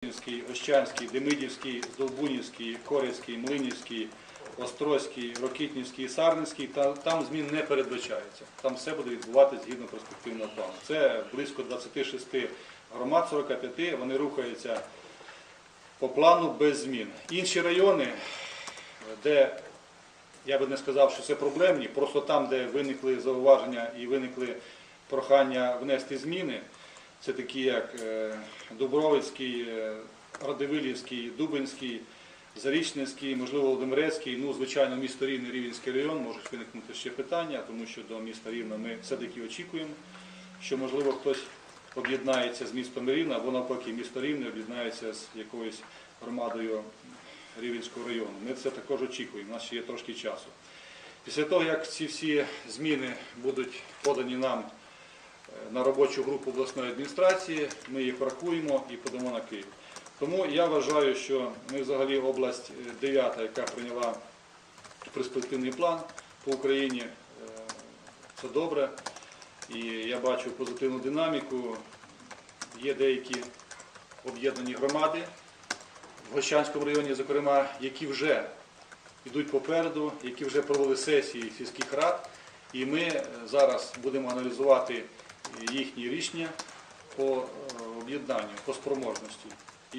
Київський, Ощанський, Демидівський, Здолбунівський, Корецький, Млинівський, Острозький, Рокітнівський, Сарненський, та, там змін не передбачається. Там все буде відбуватися згідно перспективного плану. Це близько 26 громад, 45, вони рухаються по плану без змін. Інші райони, де я би не сказав, що це проблемні, просто там, де виникли зауваження і виникли прохання внести зміни, це такі як е, Дубровицький, е, Радивилівський, Дубинський, Зарічненський, можливо, Володимирецький, ну, звичайно, місто Рівне, Рівненський район, можуть виникнути ще питання, тому що до міста Рівна ми все-таки очікуємо, що, можливо, хтось об'єднається з містом Рівне, або навпаки, місто Рівне об'єднається з якоюсь громадою Рівненського району. Ми це також очікуємо, у нас ще є трошки часу. Після того, як ці всі зміни будуть подані нам на робочу групу обласної адміністрації, ми їх врахуємо і подамо на Київ. Тому я вважаю, що ми взагалі область е, дев'ята, яка прийняла перспективний план по Україні, е, це добре. І я бачу позитивну динаміку. Є деякі об'єднані громади в Гощанському районі, зокрема, які вже йдуть попереду, які вже провели сесії сільських рад. І ми е, зараз будемо аналізувати їхні рішення по е, об'єднанню, по спроможності.